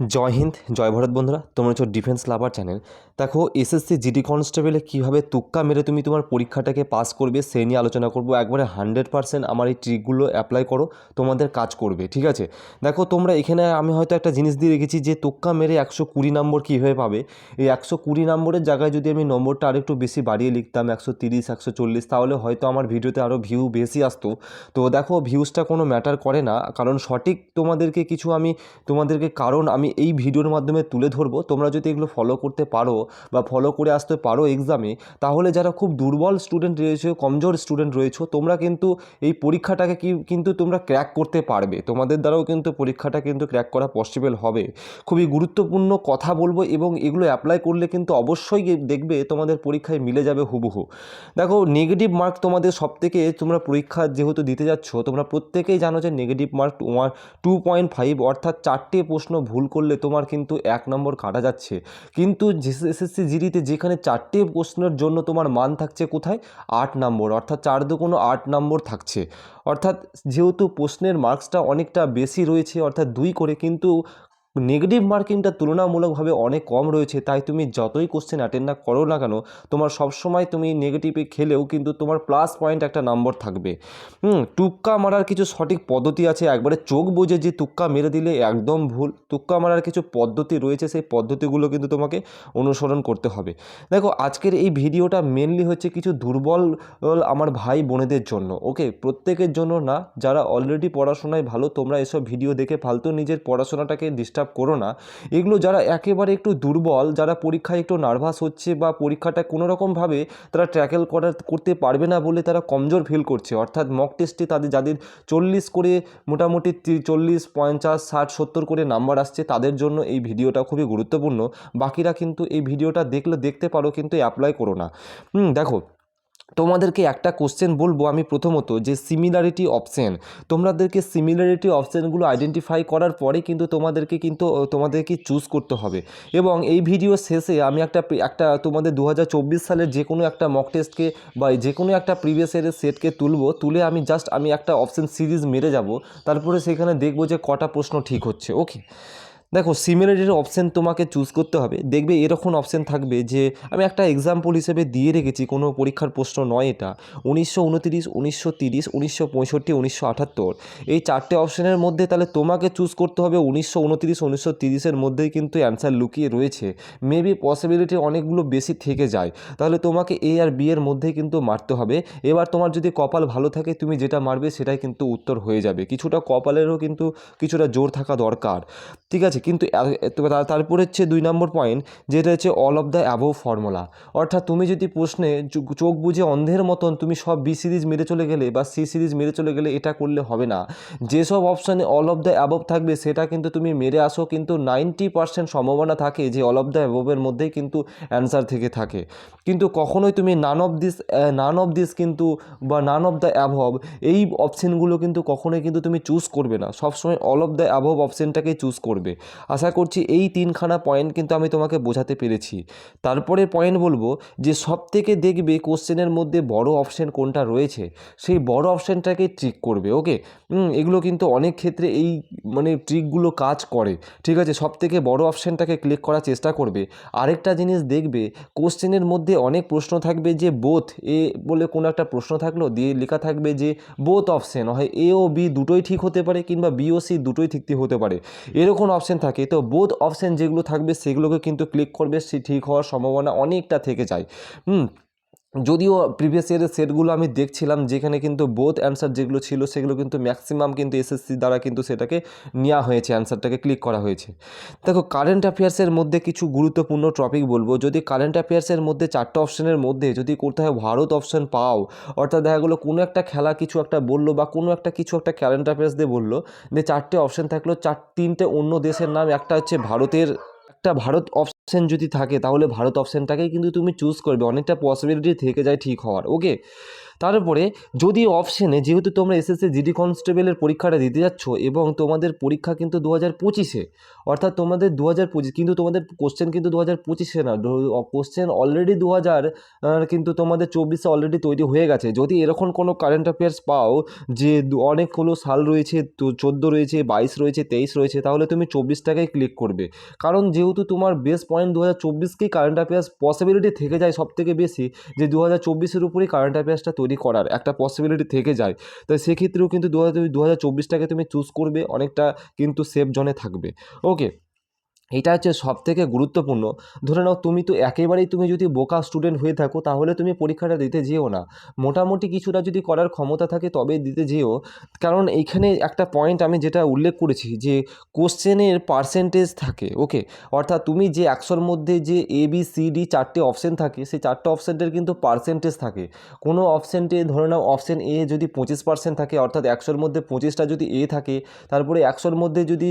জয় হিন্দ, জয় ভারত বন্ধুরা, তোমরা হচ্ছে ডিফেন্স লাভার চ্যানেল দেখো এসএসসি জিডি কনস্টেবলে কীভাবে তুক্কা মেরে তুমি তোমার পরীক্ষাটাকে পাস করবে সেই নিয়ে আলোচনা করব। একবারে হান্ড্রেড পার্সেন্ট আমার এই ট্রিকগুলো অ্যাপ্লাই করো, তোমাদের কাজ করবে, ঠিক আছে? দেখো, তোমরা এখানে আমি হয়তো একটা জিনিস দিয়ে রেখেছি যে তুক্কা মেরে একশো কুড়ি নম্বর কীভাবে পাবে? এই একশো কুড়ি নম্বরের জায়গায় যদি আমি নম্বরটা আরেকটু বেশি বাড়িয়ে লিখতাম, একশো তিরিশ, একশো চল্লিশ, তাহলে হয়তো আমার ভিডিওতে আরও ভিউ বেশি আসতো। তো দেখো ভিউজটা কোনো ম্যাটার করে না, কারণ সঠিক তোমাদেরকে কিছু আমি, তোমাদেরকে কারণ আমি এই ভিডিওর মাধ্যমে তুলে ধরবো। তোমরা যদি এগুলো ফলো করতে পারো বা ফলো করে আসতে পারো এক্সামে তাহলে যারা খুব দুর্বল স্টুডেন্ট রয়েছে, কমজোর স্টুডেন্ট রয়েছে, তোমরা কিন্তু এই পরীক্ষাটাকে কি, কিন্তু তোমরা ক্র্যাক করতে পারবে। তোমাদের দ্বারাও কিন্তু পরীক্ষাটা কিন্তু ক্র্যাক করা পসিবল হবে। খুবই গুরুত্বপূর্ণ কথা বলব এবং এগুলো অ্যাপ্লাই করলে কিন্তু অবশ্যই দেখবে তোমাদের পরীক্ষায় মিলে যাবে হুবহু। দেখো নেগেটিভ মার্ক তোমাদের সব থেকে তোমরা পরীক্ষা যেহেতু দিতে যাচ্ছ, তোমরা প্রত্যেকেই জানো যে negative mark one two point five অর্থাৎ চারটে প্রশ্ন ভুল করলে তোমার কিন্তু এক নম্বর কাটা যাচ্ছে। কিন্তু এসএসসি জিডিতে যেখানে চারটে প্রশ্নের জন্য তোমার মান থাকছে কোথায়? আট নম্বর। অর্থাৎ চার দু কোনো আট নম্বর থাকছে। অর্থাৎ যেহেতু প্রশ্নের মার্কসটা অনেকটা বেশি রয়েছে, অর্থাৎ দুই করে, কিন্তু নেগেটিভ মার্কিংটা তুলনামূলকভাবে অনেক কম রয়েছে, তাই তুমি যতই কোশ্চেন অ্যাটেন্ড না করো না কেন, তোমার সবসময় তুমি নেগেটিভে খেলেও কিন্তু তোমার প্লাস পয়েন্ট একটা নম্বর থাকবে। হুম টুক্কা মারার কিছু সঠিক পদ্ধতি আছে, একবারে চোখ বুঝে যে তুক্কা মেরে দিলে একদম ভুল, তুক্কা মারার কিছু পদ্ধতি রয়েছে, সেই পদ্ধতিগুলো কিন্তু তোমাকে অনুসরণ করতে হবে। দেখো, আজকের এই ভিডিওটা মেনলি হচ্ছে কিছু দুর্বল আমার ভাই বোনেদের জন্য ওকে প্রত্যেকের জন্য না, যারা অলরেডি পড়াশোনায় ভালো, তোমরা এসব ভিডিও দেখে ফালতু নিজের পড়াশোনাটাকে ডিস্টার্ব করো না। এগুলো যারা একেবারে একটু দুর্বল, যারা পরীক্ষায় একটু নার্ভাস হচ্ছে বা পরীক্ষাটা কোনো রকমভাবে তারা ট্র্যাকেল করার করতে পারবে না বলে তারা কমজোর ফিল করছে। অর্থাৎ মক টেস্টে তাদের যাদের চল্লিশ করে, মোটামুটি চল্লিশ, পঞ্চাশ, ষাট, সত্তর করে নাম্বার আসছে, তাদের জন্য এই ভিডিওটা খুবই গুরুত্বপূর্ণ। বাকিরা কিন্তু এই ভিডিওটা দেখলে দেখতে পারো, কিন্তু অ্যাপ্লাই করো না। দেখো তোমাদেরকে একটা কোশ্চেন বলব আমি প্রথমত, যে সিমিলারিটি অপশান তোমাদেরকে সিমিলারিটি অপশানগুলো আইডেন্টিফাই করার পরে কিন্তু তোমাদেরকে কিন্তু তোমাদেরকে চুজ করতে হবে। এবং এই ভিডিও শেষে আমি একটা একটা তোমাদের দু হাজার চব্বিশ সালের যে কোনো একটা মক টেস্টকে বা যে কোনো একটা প্রিভিয়াস ইয়ারের সেটকে তুলবো, তুলে আমি জাস্ট আমি একটা অপশান সিরিজ মেরে যাব। তারপরে সেখানে দেখব যে কটা প্রশ্ন ঠিক হচ্ছে ওকে দেখো সিমিলারিটির অপশান তোমাকে চুজ করতে হবে। দেখবে এরকম অপশান থাকবে যে, আমি একটা এক্সাম্পল হিসেবে দিয়ে রেখেছি, কোনো পরীক্ষার প্রশ্ন নয় এটা। উনিশশো উনতিরিশ, উনিশশো তিরিশ, উনিশশো পঁয়ষট্টি, উনিশশো আটাত্তর। এই চারটে অপশানের মধ্যে তাহলে তোমাকে চুজ করতে হবে উনিশশো উনতিরিশ, উনিশশো তিরিশের মধ্যেই কিন্তু অ্যান্সার লুকিয়ে রয়েছে। মেবি পসিবিলিটি অনেকগুলো বেশি থেকে যায়। তাহলে তোমাকে এ আর বি এর মধ্যেই কিন্তু মারতে হবে। এবার তোমার যদি কপাল ভালো থাকে, তুমি যেটা মারবে সেটাই কিন্তু উত্তর হয়ে যাবে। কিছুটা কপালেরও কিন্তু কিছুটা জোর থাকা দরকার। ঠিক আছে? কিন্তু তারপরে হচ্ছে দুই নম্বর পয়েন্ট যেটা হচ্ছে all of the above formula অর্থাৎ তুমি যদি প্রশ্নে চোখ বুঝে অন্ধের মতন তুমি সব বি সিরিজ মেরে চলে গেলে বা সি সিরিজ মেরে চলে গেলে এটা করলে হবে না। যেসব অপশানে অল অফ দ্য অ্যাবোভ থাকবে, সেটা কিন্তু তুমি মেরে আসো, কিন্তু নাইনটি পার্সেন্ট সম্ভাবনা থাকে যে অল অফ দ্য অ্যাবোভের মধ্যেই কিন্তু অ্যান্সার থেকে থাকে। কিন্তু কখনোই তুমি none of this none of this কিন্তু বা নান অফ দ্য অ্যাভব এই অপশানগুলো কিন্তু কখনোই কিন্তু তুমি চুজ করবে না। সবসময় অল অফ দ্য অ্যাভব অপশানটাকেই চুজ করবে। আশা করছি এই তিনখানা পয়েন্ট কিন্তু আমি তোমাকে বোঝাতে পেরেছি। তারপরে পয়েন্ট বলব যে সব থেকে দেখবে কোশ্চেনের মধ্যে বড় অপশান কোনটা রয়েছে, সেই বড় অপশানটাকে ট্রিক করবে ওকে এগুলো কিন্তু অনেক ক্ষেত্রে এই মানে ট্রিকগুলো কাজ করে, ঠিক আছে? সব থেকে বড় অপশানটাকে ক্লিক করার চেষ্টা করবে। আরেকটা জিনিস দেখবে কোশ্চেনের মধ্যে অনেক প্রশ্ন থাকবে যে বোথ এ বলে কোনো একটা প্রশ্ন থাকল, দিয়ে লেখা থাকবে যে বোথ অপশন হয় এ ও বি দুটোই ঠিক হতে পারে কিংবা বি ও সি দুটোই ঠিক হতে পারে। এরকম অপশন থাকে, তো বোধ অপশান যেগুলো থাকবে সেগুলোকে কিন্তু ক্লিক করবে, সে ঠিক হওয়ার সম্ভাবনা অনেকটা থেকে যায়। হুম যদিও প্রিভিয়াস ইয়ারের সেটগুলো আমি দেখছিলাম, যেখানে কিন্তু বোথ অ্যান্সার যেগুলো ছিল, সেগুলো কিন্তু ম্যাক্সিমাম কিন্তু এসএসসি দ্বারা কিন্তু সেটাকে নেওয়া হয়েছে অ্যান্সারটাকে ক্লিক করা হয়েছে। দেখো কারেন্ট অ্যাফেয়ার্সের মধ্যে কিছু গুরুত্বপূর্ণ টপিক বলব। যদি কারেন্ট অ্যাফেয়ার্সের মধ্যে চারটে অপশনের মধ্যে যদি কোথাও ভারত অপশন পাও, অর্থাৎ দেখা গেলো কোনো একটা খেলা কিছু একটা বলল বা কোনো একটা কিছু একটা কারেন্ট অ্যাফেয়ার্স দিয়ে বলল, যে চারটে অপশন থাকল, চার, তিনটে অন্য দেশের নাম, একটা হচ্ছে ভারতের, একটা ভারত অপশন অপশান যদি থাকে, তাহলে ভারত অপশানটাকেই কিন্তু তুমি চুজ করবে। অনেকটা পসিবিলিটি থেকে যায় ঠিক হওয়ার ওকে তারপরে যদি অপশানে যেহেতু তোমরা এসএসসি জিডি কনস্টেবলের পরীক্ষাটা দিতে যাচ্ছ এবং তোমাদের পরীক্ষা কিন্তু দু হাজার পঁচিশে, অর্থাৎ তোমাদের দু হাজার পঁচিশ, কিন্তু তোমাদের কোশ্চেন কিন্তু দু হাজার পঁচিশে না। কোশ্চেন অলরেডি দু হাজার কিন্তু তোমাদের চব্বিশে অলরেডি তৈরি হয়ে গেছে। যদি এরকম কোনো কারেন্ট অ্যাফেয়ার্স পাও, যে অনেকগুলো সাল রয়েছে, তো চোদ্দ রয়েছে, বাইশ রয়েছে, তেইশ রয়েছে, তাহলে তুমি চব্বিশটাকেই ক্লিক করবে। কারণ যেহেতু তোমার বেস পয়েন্ট দু হাজার চব্বিশকেই কারেন্ট অ্যাফেয়ার্স পসিবিলিটি থেকে যায় সব থেকে বেশি, যে দু হাজার চব্বিশের উপরেই কারেন্ট অ্যাফেয়ার্সটা তৈরি করার একটা পসিবিলিটি থেকে যায়। তো সেক্ষেত্রেও কিন্তু দু হাজার দু হাজার চব্বিশটাকে তুমি চুজ করবে, অনেকটা কিন্তু সেফ জোনে থাকবে। ওকে এটা হচ্ছে সব থেকে গুরুত্বপূর্ণ। ধরে নাও তুমি তো একেবারেই তুমি যদি বোকা স্টুডেন্ট হয়ে থাকো, তাহলে তুমি পরীক্ষাটা দিতে যেও না। মোটামুটি কিছুটা যদি করার ক্ষমতা থাকে তবে দিতে যেও। কারণ এইখানে একটা পয়েন্ট আমি যেটা উল্লেখ করেছি যে কোশ্চেনের পার্সেন্টেজ থাকে ওকে অর্থাৎ তুমি যে একশোর মধ্যে যে এ বি সি ডি চারটে অপশান থাকে, সেই চারটে অপশানটার কিন্তু পার্সেন্টেজ থাকে। কোনো অপশানটে ধরে নাও অপশান এ যদি পঁচিশ পার্সেন্ট থাকে, অর্থাৎ একশোর মধ্যে পঁচিশটা যদি এ থাকে, তারপরে একশোর মধ্যে যদি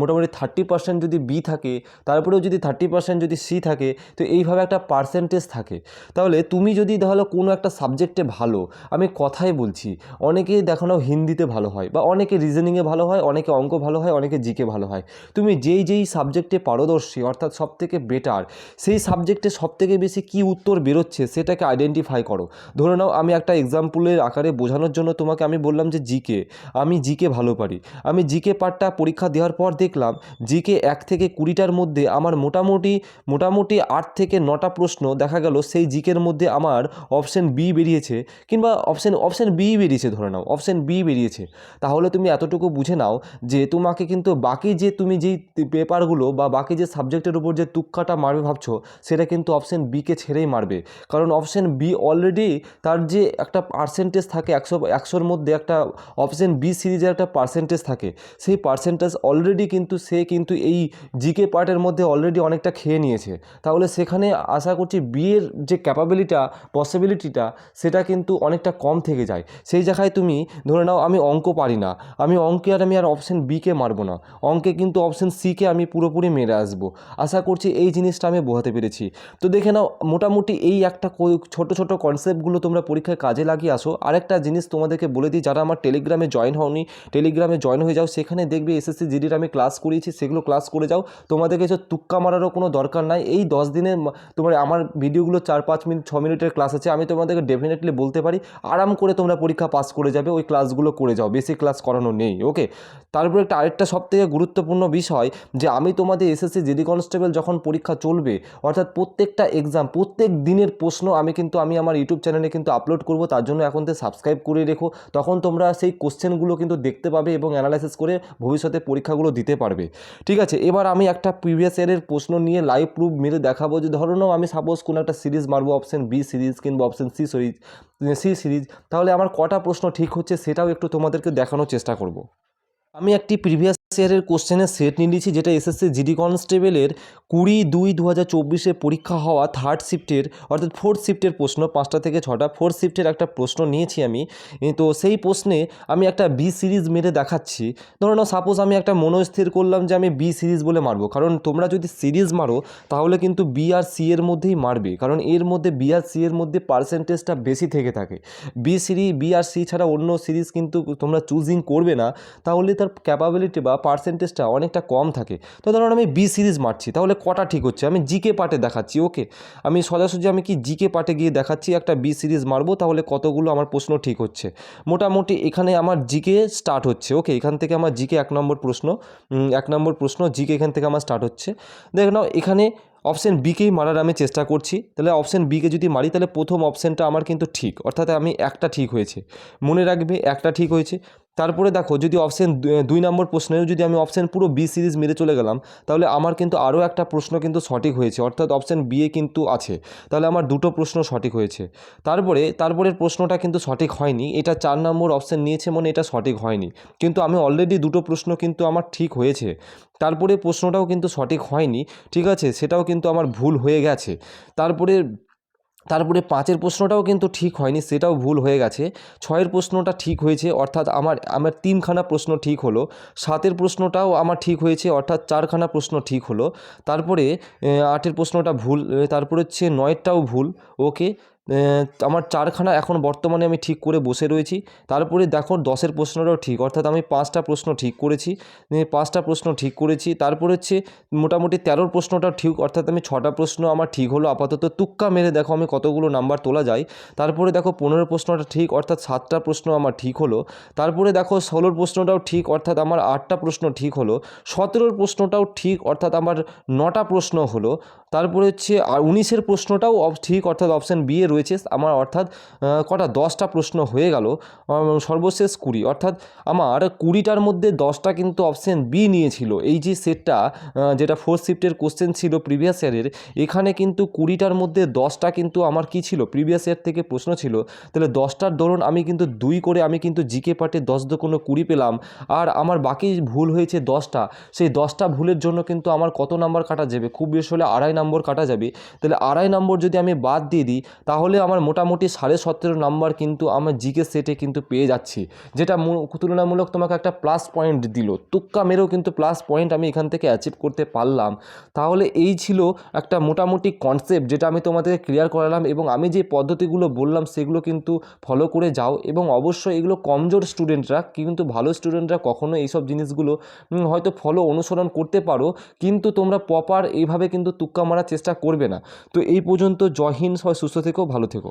মোটামুটি থার্টি পার্সেন্ট যদি বি থাকে, তারপরেও যদি থার্টি পার্সেন্ট যদি সি থাকে, তো এইভাবে একটা পার্সেন্টেজ থাকে। তাহলে তুমি যদি তাহলে কোনো একটা সাবজেক্টে ভালো, আমি কথাই বলছি অনেকে দেখো নাও হিন্দিতে ভালো হয়, বা অনেকে রিজনিংয়ে ভালো হয়, অনেকে অঙ্ক ভালো হয়, অনেকে জিকে ভালো হয়। তুমি যেই যেই সাবজেক্টে পারদর্শী, অর্থাৎ সব থেকে বেটার সেই সাবজেক্টে সব থেকে বেশি কী উত্তর বেরোচ্ছে সেটাকে আইডেন্টিফাই করো। ধরে নাও আমি একটা এক্সাম্পলের আকারে বোঝানোর জন্য তোমাকে আমি বললাম যে জিকে আমি জিকে ভালো পারি। আমি জিকে পার্টটা পরীক্ষা দেওয়ার পর দেখলাম জিকে এক থেকে কুড়িটার মধ্যে আমার মোটামুটি মোটামুটি আট থেকে নটা প্রশ্ন দেখা গেল সেই জিকের মধ্যে আমার অপশান বি বেরিয়েছে কিংবা অপশান অপশান বি বেরিয়েছে ধরে নাও অপশান বি বেরিয়েছে। তাহলে তুমি এতটুকু বুঝে নাও যে তোমাকে কিন্তু বাকি যে তুমি যেই পেপারগুলো বা বাকি যে সাবজেক্টের উপর যে তুক্কাটা মারবে ভাবছ, সেটা কিন্তু অপশান বিকে ছেড়েই মারবে। কারণ অপশান বি অলরেডি তার যে একটা পার্সেন্টেজ থাকে, একশো, একশোর মধ্যে একটা অপশান বি সিরিজের একটা পার্সেন্টেজ থাকে। সেই পার্সেন্টেজ অলরেডি কিন্তু সে কিন্তু এই জিকে পার্টের মধ্যে অলরেডি অনেকটা খেয়ে নিয়েছে। তাহলে সেখানে আশা করছি বিয়ের যে ক্যাপাবিলিটা পসিবিলিটিটা সেটা কিন্তু অনেকটা কম থেকে যায়। সেই জায়গায় তুমি ধরে নাও আমি অঙ্ক পারি না। আমি অঙ্কে আর আমি আর অপশান বিকে মারবো না। অঙ্কে কিন্তু অপশান সিকে আমি পুরোপুরি মেরে আসব। আশা করছি এই জিনিসটা আমি বোঝাতে পেরেছি। তো দেখে নাও, মোটামুটি এই একটা ছোট ছোট কনসেপ্টগুলো তোমরা পরীক্ষায় কাজে লাগিয়ে আসো। আরেকটা জিনিস তোমাদেরকে বলে দিই, যারা আমার টেলিগ্রামে জয়েন হওনি টেলিগ্রামে জয়েন হয়ে যাও, সেখানে দেখবে এসএসসি জিডির আমি ক্লাস করিয়েছি, সেগুলো ক্লাস করে যাও। তোমাদেরকে যে তুক্কা মারারও কোনো দরকার নাই। এই দশ দিনের তোমার আমার ভিডিওগুলো চার পাঁচ মিনিট, ছ মিনিটের ক্লাস আছে, আমি তোমাদেরকে ডেফিনেটলি বলতে পারি, আরাম করে তোমরা পরীক্ষা পাস করে যাবে, ওই ক্লাসগুলো করে যাও বেশি ক্লাস করানো নেই ওকে তারপর একটা আরেকটা সবথেকে গুরুত্বপূর্ণ বিষয়, যে আমি তোমাদের এসএসসি জিডি কনস্টেবল যখন পরীক্ষা চলবে, অর্থাৎ প্রত্যেকটা এক্সাম প্রত্যেক দিনের প্রশ্ন আমি কিন্তু, আমি আমার ইউটিউব চ্যানেলে কিন্তু আপলোড করব, তার জন্য এখন থেকে সাবস্ক্রাইব করে রেখো। তখন তোমরা সেই কোশ্চেনগুলো কিন্তু দেখতে পাবে এবং অ্যানালাইসিস করে ভবিষ্যতে পরীক্ষাগুলো দিতে পারবে। ঠিক আছে, এবার আমি একটা প্রিভিয়াস ইয়ারের প্রশ্ন নিয়ে লাইভ প্রুফ মেরে দেখাবো যে ধরো নাও আমি সাপোজ কোনো একটা সিরিজ মারবো অপশন বি সিরিজ কিংবা option C series C series তাহলে আমার কটা প্রশ্ন ঠিক হচ্ছে সেটাও একটু তোমাদেরকে দেখানোর চেষ্টা করব। আমি একটি প্রিভিয়াস ইয়ারের কোশ্চেনের সেট নিয়ে নিয়েছি, যেটা এসএসসি জিডি কনস্টেবলের কুড়ি দুই দু হাজার চব্বিশে পরীক্ষা হওয়া থার্ড শিফটের অর্থাৎ ফোর্থ শিফটের প্রশ্ন, পাঁচটা থেকে ছটা ফোর্থ শিফটের একটা প্রশ্ন নিয়েছি আমি। তো সেই প্রশ্নে আমি একটা বি সিরিজ মেরে দেখাচ্ছি। ধরো না সাপোজ আমি একটা মনস্থির করলাম যে আমি বি সিরিজ বলে মারবো। কারণ তোমরা যদি সিরিজ মারো, তাহলে কিন্তু বি আর সি এর মধ্যেই মারবে। কারণ এর মধ্যে বি আর সি এর মধ্যে পার্সেন্টেজটা বেশি থেকে থাকে। বি সিরিজ বি আর সি ছাড়া অন্য সিরিজ কিন্তু তোমরা চুজিং করবে না। তাহলে তার ক্যাপাবিলিটি বা পার্সেন্টেজটা অনেকটা কম থাকে। তো ধরুন আমি বি সিরিজ মারছি, তাহলে কটা ঠিক হচ্ছে? আমি জিকে পার্টে দেখাচ্ছি ওকে আমি সোজাসুজি আমি কি জিকে পার্টে গিয়ে দেখাচ্ছি, একটা বি সিরিজ মারবো, তাহলে কতগুলো আমার প্রশ্ন ঠিক হচ্ছে? মোটামুটি এখানে আমার জিকে স্টার্ট হচ্ছে ওকে এখান থেকে আমার জিকে এক নম্বর প্রশ্ন এক নম্বর প্রশ্ন জিকে এখান থেকে আমার স্টার্ট হচ্ছে। দেখ নাও, এখানে অপশান বিকেই মারার আমি চেষ্টা করছি, তাহলে অপশান বিকে যদি মারি, তাহলে প্রথম অপশানটা আমার কিন্তু ঠিক, অর্থাৎ আমি একটা ঠিক হয়েছে। মনে রাখবে, একটা ঠিক হয়েছে। তারপরে দেখো, যদি অপশান দুই নম্বর প্রশ্নেও যদি আমি অপশান পুরো বি সিরিজ মেরে চলে গেলাম, তাহলে আমার কিন্তু আরও একটা প্রশ্ন কিন্তু সঠিক হয়েছে, অর্থাৎ অপশান বি এ কিন্তু আছে। তাহলে আমার দুটো প্রশ্ন সঠিক হয়েছে। তারপরে, তারপরের প্রশ্নটা কিন্তু সঠিক হয়নি, এটা চার নম্বর অপশান নিয়েছে মানে এটা সঠিক হয়নি। কিন্তু আমি অলরেডি দুটো প্রশ্ন কিন্তু আমার ঠিক হয়েছে। তারপরে প্রশ্নটাও কিন্তু সঠিক হয়নি, ঠিক আছে, সেটাও কিন্তু আমার ভুল হয়ে গেছে। তারপরে তারপরে পাঁচের প্রশ্নটাও কিন্তু ঠিক হয়নি, সেটাও ভুল হয়ে গেছে। ছয়ের প্রশ্নটা ঠিক হয়েছে, অর্থাৎ আমার আমার তিনখানা প্রশ্ন ঠিক হলো। সাতের প্রশ্নটাও আমার ঠিক হয়েছে, অর্থাৎ চারখানা প্রশ্ন ঠিক হলো। তারপরে আটের প্রশ্নটা ভুল তারপরে হচ্ছে নয়েরটাও ভুল, ওকে? আমার চারখানা এখন বর্তমানে আমি ঠিক করে বসে রয়েছি। তারপরে দেখো দশের প্রশ্নটাও ঠিক, অর্থাৎ আমি পাঁচটা প্রশ্ন ঠিক করেছি। পাঁচটা প্রশ্ন ঠিক করেছি। তারপরে হচ্ছে মোটামুটি তেরোর প্রশ্নটাও ঠিক, অর্থাৎ আমি ছটা প্রশ্ন আমার ঠিক হলো। আপাতত তুক্কা মেরে দেখো আমি কতগুলো নাম্বার তোলা যায়। তারপরে দেখো পনেরো প্রশ্নটা ঠিক, অর্থাৎ সাতটা প্রশ্ন আমার ঠিক হলো। তারপরে দেখো ষোলোর প্রশ্নটাও ঠিক, অর্থাৎ আমার আটটা প্রশ্ন ঠিক হলো। সতেরোর প্রশ্নটাও ঠিক, অর্থাৎ আমার নটা প্রশ্ন হলো। তারপরে হচ্ছে, আর উনিশের প্রশ্নটাও ঠিক অর্থাৎ অপশান বি এ রয়েছে, আমার অর্থাৎ কটা দশটা প্রশ্ন হয়ে গেল সর্বশেষ কুড়ি, অর্থাৎ আমার কুড়িটার মধ্যে দশটা কিন্তু অপশান বি নিয়েছিল, এই যে সেটটা যেটা ফোর্থ শিফটের কোশ্চেন ছিল প্রিভিয়াস ইয়ারের এখানে কিন্তু কুড়িটার মধ্যে দশটা কিন্তু আমার কি ছিল প্রিভিয়াস ইয়ার থেকে প্রশ্ন ছিল, তাহলে দশটার দরুন আমি কিন্তু দুই করে আমি কিন্তু জিকে পার্টে দশ দোকানো কুড়ি পেলাম, আর আমার বাকি ভুল হয়েছে দশটা, সেই দশটা ভুলের জন্য কিন্তু আমার কত নাম্বার কাটা যাবে, খুব বেশি হলে আড়াই নম্বর কাটা যাবে। তাহলে আড়াই নম্বর যদি আমি বাদ দিয়ে দিই, তাহলে আমার মোটামুটি সাড়ে সতেরো নাম্বার কিন্তু আমার জিকে সেটে কিন্তু পেয়ে যাচ্ছি। যেটা তুলনামূলক তোমাকে একটা প্লাস পয়েন্ট দিল। তুক্কা মেরেও কিন্তু প্লাস পয়েন্ট আমি এখান থেকে অ্যাচিভ করতে পারলাম। তাহলে এই ছিল একটা মোটামুটি কনসেপ্ট যেটা আমি তোমাদেরকে ক্লিয়ার করালাম এবং আমি যে পদ্ধতিগুলো বললাম সেগুলো কিন্তু ফলো করে যাও এবং অবশ্যই এগুলো কমজোর স্টুডেন্টরা কিন্তু ভালো স্টুডেন্টরা কখনো এইসব জিনিসগুলো হয়তো ফলো অনুসরণ করতে পারো। কিন্তু তোমরা প্রপার এইভাবে কিন্তু তুক্কা মারার চেষ্টা করবে না। তো এই পর্যন্ত জয় হিন্দ সবাই সুস্থ থেকো ভালো থেকো।